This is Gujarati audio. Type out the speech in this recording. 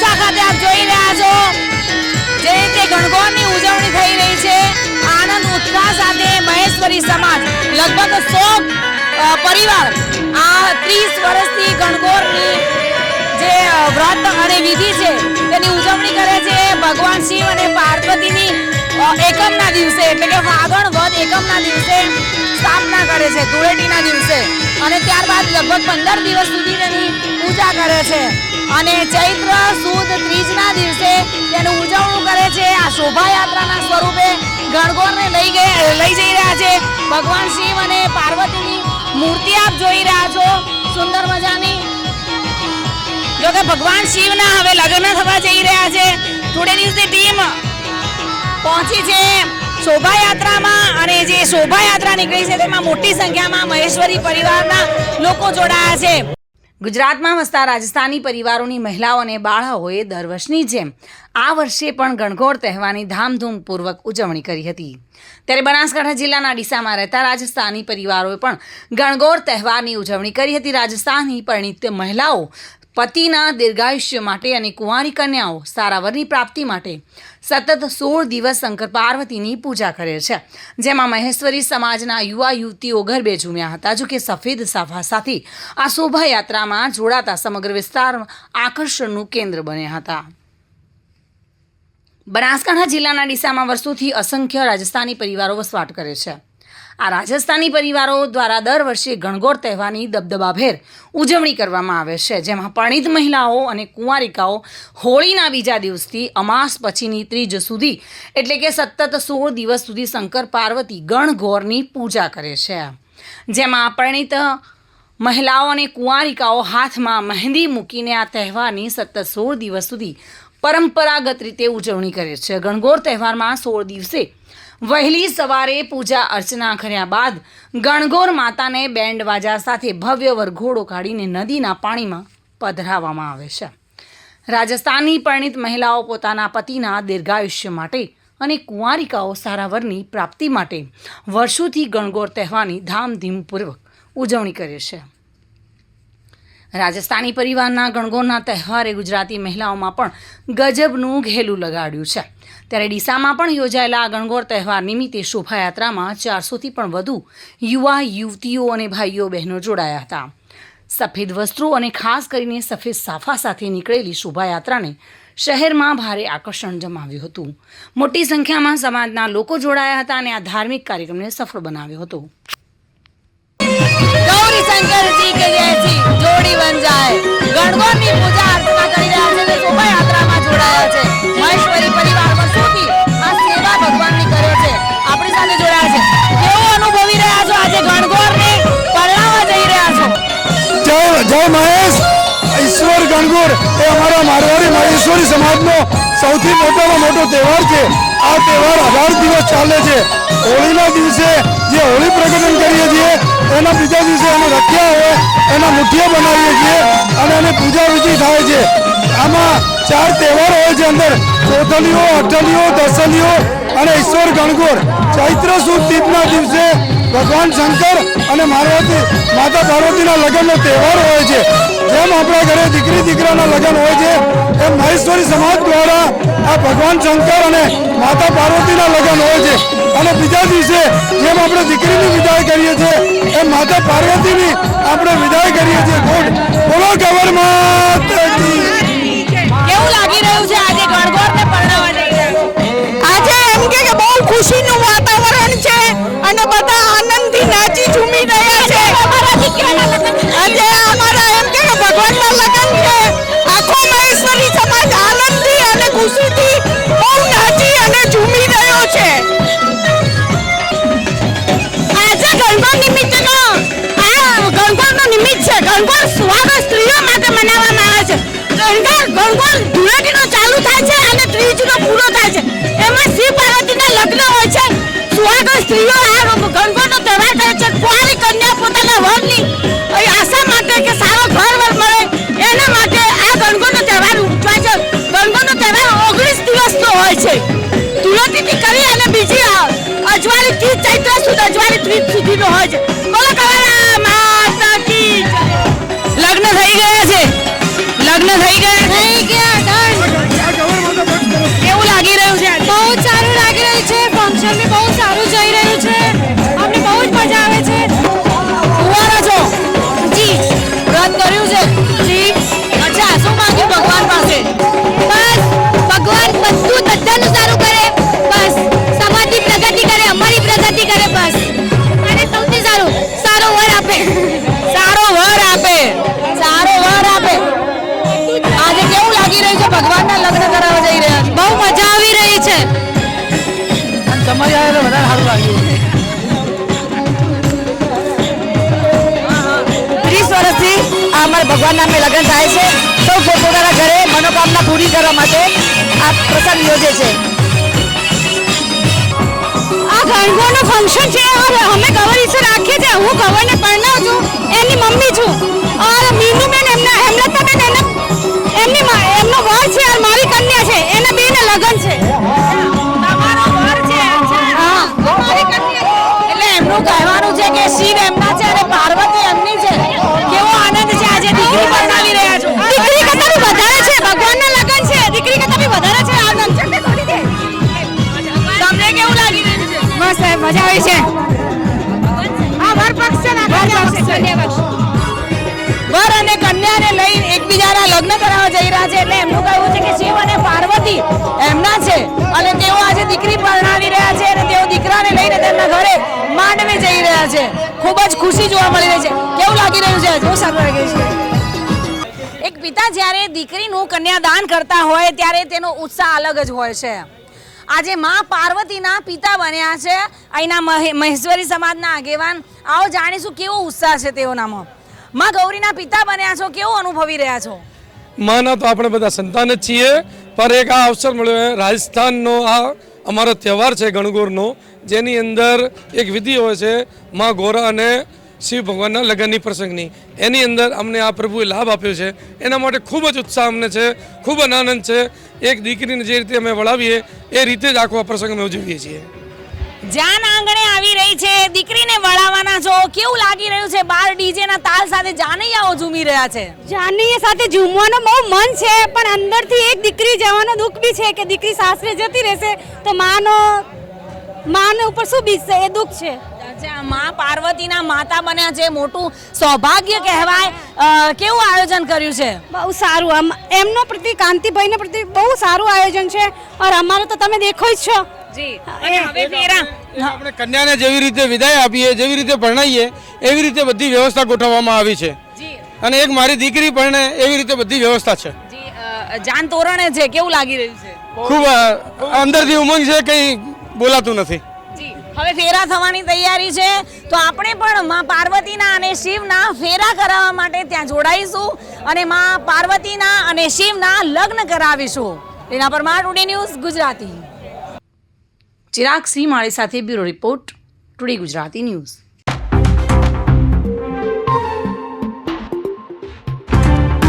ડીસા ખાતે આપ જોઈ રહ્યા છો જે રીતે ગણગોરની ઉજવણી થઈ રહી છે. આનંદ ઉત્સાહ સાથે મહેશ્વરી સમાજ, લગભગ સો પરિવાર આ ત્રીસ વર્ષથી ગણગોરની જે વ્રત અને વિધિ છે તેની ઉજવણી કરે છે. ભગવાન શિવ અને પાર્વતીની એકમના દિવસે, એટલે કે ફાગણ વધ એકમના દિવસે સ્થાપના કરે છે, ધૂળેટીના દિવસે. અને ત્યારબાદ લગભગ પંદર દિવસ સુધી તેની પૂજા કરે છે. અને ચૈત્ર સુદ ત્રીજના દિવસે તેનું ઉજવણું કરે છે. આ શોભાયાત્રાના સ્વરૂપે ગણગોરને લઈ ગઈ લઈ જઈ રહ્યા છે. ભગવાન શિવ અને પાર્વતીની મૂર્તિ આપ જોઈ રહ્યા છો. સુંદર મજાની. જો કે ભગવાન શિવના હવે લગ્ન થવા જઈ રહ્યા છે. ટુડે ન્યૂઝની ટીમ પહોંચી છે શોભાયાત્રામાં અને જે શોભાયાત્રા નીકળી છે તેમાં મોટી સંખ્યામાં મહેશ્વરી પરિવારના લોકો જોડાયા છે. ગુજરાતમાં વસતા રાજસ્થાની પરિવારોની મહિલાઓ અને બાળાઓએ દર વર્ષની જેમ આ વર્ષે પણ ગણગોર તહેવારની ધામધૂમપૂર્વક ઉજવણી કરી હતી. ત્યારે બનાસકાંઠા જિલ્લાના ડીસામાં રહેતા રાજસ્થાની પરિવારોએ પણ ગણગોર તહેવારની ઉજવણી કરી હતી. રાજસ્થાની પરિણીત મહિલાઓ પતિના દીર્ઘાયુષ્ય માટે અને કુંવારી કન્યાઓ સારા વરની પ્રાપ્તિ માટે સતત સોળ દિવસ શંકર પાર્વતીની પૂજા કરે છે. જેમાં મહેશ્વરી સમાજના યુવા યુવતીઓ ગરબે ઝૂમ્યા હતા. જો કે સફેદ સાફા સાથે આ શોભાયાત્રામાં જોડાતા સમગ્ર વિસ્તાર આકર્ષણનું કેન્દ્ર બન્યા હતા. બનાસકાંઠા જિલ્લાના ડીસામાં વર્ષોથી અસંખ્ય રાજસ્થાની પરિવારો વસવાટ કરે છે. આ રાજસ્થાની પરિવારો દ્વારા દર વર્ષે ગણગોર તહેવારની દબદબાભેર ઉજવણી કરવામાં આવે છે. જેમાં પરણિત મહિલાઓ અને કુંવારિકાઓ હોળીના બીજા દિવસથી અમાસ પછીની ત્રીજ સુધી, એટલે કે સતત સોળ દિવસ સુધી શંકર પાર્વતી ગણગોરની પૂજા કરે છે. જેમાં પરણિત મહિલાઓ અને કુંવારિકાઓ હાથમાં મહેંદી મૂકીને આ તહેવારની સતત સોળ દિવસ સુધી પરંપરાગત રીતે ઉજવણી કરે છે. ગણગોર તહેવારમાં સોળ દિવસે વહેલી સવારે પૂજા અર્ચના કર્યા બાદ ગણગોર માતાને બેન્ડ વાજા સાથે ભવ્ય વરઘોડો કાઢીને નદીના પાણીમાં પધરાવવામાં આવે છે. રાજસ્થાની પરિણીત મહિલાઓ પોતાના પતિના દીર્ઘાયુષ્ય માટે અને કુંવારિકાઓ સારા વરની પ્રાપ્તિ માટે વર્ષોથી ગણગોર તહેવારની ધામધીમપૂર્વક ઉજવણી કરે છે. રાજસ્થાની પરિવારના ગણગોરના તહેવારે ગુજરાતી મહિલાઓમાં પણ ગજબનું ઘેલું લગાડ્યું છે. ત્યારે ડીસામાં પણ યોજાયેલા આ ગણગોર તહેવાર નિમિત્તે શોભાયાત્રામાં ચારસોથી પણ વધુ યુવા, યુવતીઓ અને ભાઈઓ બહેનો જોડાયા હતા. સફેદ વસ્ત્રો અને ખાસ કરીને સફેદ સાફા સાથે નીકળેલી શોભાયાત્રાને શહેરમાં ભારે આકર્ષણ જમાવ્યું હતું. મોટી સંખ્યામાં સમાજના લોકો જોડાયા હતા અને આ ધાર્મિક કાર્યક્રમને સફળ બનાવ્યો હતો. ગૌરી શંકરજી કે જોડી બન જાય ગણગોરની પૂજા અર્ચના મહેશ્વરી સમાજનો સૌથી મોટામાં મોટો તહેવાર છે. આ તહેવાર અઢાર દિવસ ચાલે છે. હોળીના દિવસે જે હોળી પ્રગટન કરીએ છીએ, એના બીજા દિવસે એને રખ્યા હોય, એના મુઠિયા બનાવીએ છીએ અને એની પૂજા વિધિ થાય છે. આમાં ચાર તહેવાર હોય છે અંદર. ચોથલીઓ, અઠલીઓ, દસલીઓ અને ઈશ્વર ગણગોર. ચૈત્ર સુદ દીપના દિવસે ભગવાન શંકર અને મારવતી માતા પાર્વતીના લગ્નનો તહેવાર હોય છે. જેમ આપણા ઘરે દીકરી દીકરાના લગ્ન હોય છે એમ મહેશ્વરી સમાજ દ્વારા આ ભગવાન શંકર અને માતા પાર્વતીના લગ્ન હોય છે. અને બીજા દિવસે જેમ આપણે દીકરીની વિદાય કરીએ છીએ એમ માતા પાર્વતીની આપણે વિદાય કરીએ છીએ. ગુડ. બોલો ગવર કેવું લાગી રહ્યું છે આજે ગણગોરને પરણાવવા આજે એમ કે બહુ ખુશીનું વાતાવરણ છે. ગણગોર સુહાગો સ્ત્રીઓ માટે મનાવવામાં આવે છે. ગણગોર ગણગોર ધૂળેટીનો ચાલુ થાય છે અને ત્રીજનો પૂરો થાય છે. એમાં શિવ પાર્વતીના લગ્ન હોય છે. સુહાગો સ્ત્રીઓ આ ગણગોરનો Music ભગવાનના અમે લગ્ન થાય છે. સૌ પોતપોતાના ઘરે મનોકામના પૂરી કરવા માટે આ પ્રસંગ યોજે છે. આ ગણગોનું ફંક્શન છે. અમે કવર ઈશ્વર રાખીએ છીએ. હું કવરને પરણાવું છું. એની મમ્મી છું. મીનુબેન, એમના હેમલતાબેન, એમના એમની છે. વર અને કન્યાને લઈ એકબીજાના લગ્ન કરાવવા જઈ રહ્યા છે એટલે એમનું કહેવું છે કે શિવ અને પાર્વતી એમના છે. અને તેઓ આજે દીકરી પરણાવી રહ્યા છે અને તેઓ દીકરાને લઈને તેમના ઘરે માંડવી જઈ રહ્યા છે. ખૂબ જ ખુશી જોવા મળી રહી છે. કેવું લાગી રહ્યું છે બહુ સારું લાગી રહ્યું છે. એક પિતા જ્યારે દીકરીનું કન્યાદાન કરતા હોય ત્યારે તેનો ઉત્સાહ અલગ જ હોય છે. આજે મા પાર્વતીના પિતા બન્યા છે. અહીંના મહે- મહેશ્વરી સમાજના આગેવાન. આવો જાણીશું કેવો ઉત્સાહ છે તેઓનામાં. માં ગૌરીના પિતા બન્યા છો, કેવો અનુભવી રહ્યા છો? માના તો આપણે બધા સંતાન જ છીએ પર એક આ અવસર મળ્યો રાજસ્થાનનો આ અમારો તહેવાર છે ગણગોરનો, જેની અંદર એક વિધિ હોય છે, મા ગોરા અને શિવ ભગવાનના લગ્નની પ્રસંગની. એની અંદર અમને આ પ્રભુએ લાભ આપ્યો છે. એના માટે ખૂબ જ ઉત્સાહ અમને છે. ખૂબ જ આનંદ છે. એક દીકરીને જે રીતે અમે વળાવીએ એ રીતે જ આખો આ પ્રસંગ અમે ઉજવીએ છીએ. જાન આંગણે આવી રહી છે દીકરીને વળાવવાના છો કેવું લાગી રહ્યું છે? બાર ડીજે ના તાલ સાથે જાનૈયાઓ ઝૂમી રહ્યા છે. જાનૈયા સાથે ઝૂમવાનો બહુ મન છે પણ અંદરથી એક દીકરી જવાનો દુઃખ બી છે કે દીકરી સાસરે જતી રહેશે તો માનો માને ઉપર શું બીતશે એ દુઃખ છે. માં પાર્વતીના માતા બન્યા છે મોટું સૌભાગ્ય કહેવાય. કેવું આયોજન કર્યું છે? બહુ સારું. આમ એમનો પ્રતિ કાંતિભાઈને પ્રતિ બહુ સારું આયોજન છે. और અમારે તો તમે દેખો જ છો. જી. અને હવે ફેરા આપણે કન્યાને જેવી રીતે વિદાય આપીએ જેવી રીતે ભણાઈએ એવી રીતે બધી વ્યવસ્થા ગોઠવવામાં આવી છે. અને એક મારી દીકરી પણ એવી રીતે બધી વ્યવસ્થા છે. જાન તોરણે છે. કેવું લાગી રહ્યું છે? ખૂબ અંદરથી ઉમંગ છે કંઈ બોલાતું નથી. હવે ફેરા થવાની તૈયારી છે. તો આપણે પણ માં પાર્વતીના અને શિવના ફેરા કરાવવા માટે ત્યાં જોડાઈશું અને માં પાર્વતીના અને શિવના લગ્ન કરાવીશું. પરમાં ટુડે ન્યૂઝ ગુજરાતી. ચિરાગ સિંહ માળી સાથે bureau report today Gujarati news.